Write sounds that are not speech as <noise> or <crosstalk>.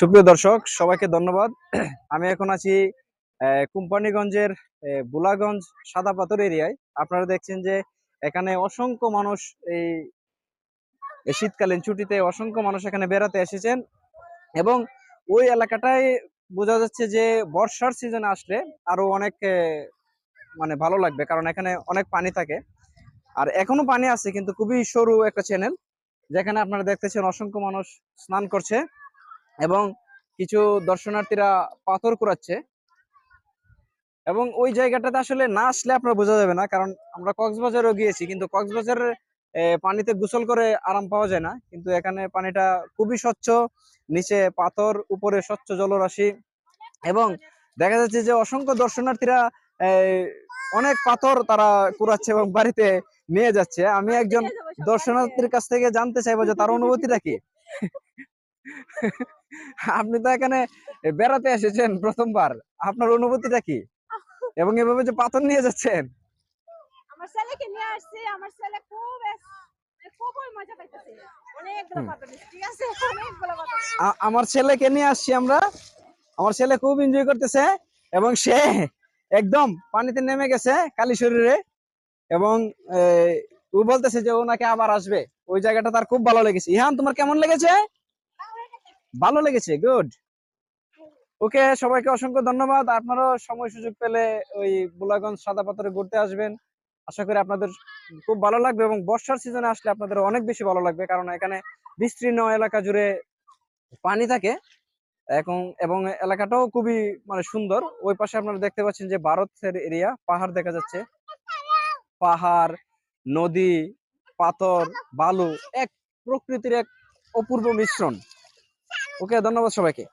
সুপ্রিয় দর্শক, সবাইকে ধন্যবাদ। আমি এখন আছি কোম্পানিগঞ্জের বুলাগঞ্জ সাদা পাথর এরিয়ায়। আপনারা দেখছেন যে এখানে অসংখ্য মানুষ এই এই শীতকালীন ছুটিতে অসংখ্য মানুষ এখানে বেড়াতে এসেছেন এবং ওই এলাকাটায় বোঝা যাচ্ছে যে বর্ষার সিজনে আসলে আরও অনেক মানে ভালো লাগবে কারণ এখানে অনেক পানি থাকে। আর এখনও পানি আছে কিন্তু খুবই সরু একটা চ্যানেল যেখানে আপনারা দেখতেছেন অসংখ্য মানুষ স্নান করছে। এবং কিছু দর্শনার্থীরা পাথর কুড়াচ্ছে। এবং ওই জায়গাটাতে আসলে না আসলে আপনার বোঝা যাবে না কারণ আমরা কক্সবাজারও গিয়েছি কিন্তু কক্সবাজারের পানিতে গোসল করে আরাম পাওয়া যায় না। কিন্তু এখানে পানিটা খুবই স্বচ্ছ নিচে পাথর উপরে স্বচ্ছ জলরাশি এবং দেখা যাচ্ছে যে অসংখ্য দর্শনার্থীরা আহ, অনেক পাথর তারা কুড়াচ্ছে এবং বাড়িতে নিয়ে যাচ্ছে। আমি একজন <laughs> দর্শনার্থীর কাছ থেকে জানতে চাইব যে তার অনুভূতিটা কি? <laughs> আপনি তো এখানে বেড়াতে এসেছেন প্রথমবার। আপনার অনুভূতিটা কি? এবং এভাবে যে পাথর নিয়ে যাচ্ছেন। আমার ছেলেকে নিয়ে আসছি আমার ছেলে খুব আমার ছেলেকে নিয়ে আসছি আমরা। আমার ছেলে খুব এনজয় করতেছে এবং সে একদম পানিতে নেমে গেছে কালি শরীরে এবং ও বলতেছে যে ও নাকি আবার আসবে। ওই জায়গাটা তার খুব ভালো লেগেছে। ইহান তোমার কেমন লেগেছে? ভালো লেগেছে গুড ওকে সবাইকে অসংখ্য ধন্যবাদ। আপনারাও সময় সুযোগ পেলে ওই বুলাগঞ্জ সাদা পাথরে ঘুরতে আসবেন। আশা করি আপনাদের খুব ভালো লাগবে এবং বর্ষার সিজনে আসলে আপনাদের অনেক বেশি ভালো লাগবে কারণ এখানে বিস্তীর্ণ এলাকা জুড়ে পানি থাকে এখন এবং এলাকাটাও খুবই মানে সুন্দর। ওই পাশে আপনারা দেখতে পাচ্ছেন যে ভারতের এরিয়া পাহাড় দেখা যাচ্ছে। পাহাড়, নদী, পাথর, বালু এক প্রকৃতির এক অপূর্ব মিশ্রণ। ওকে ধন্যবাদ সবাইকে।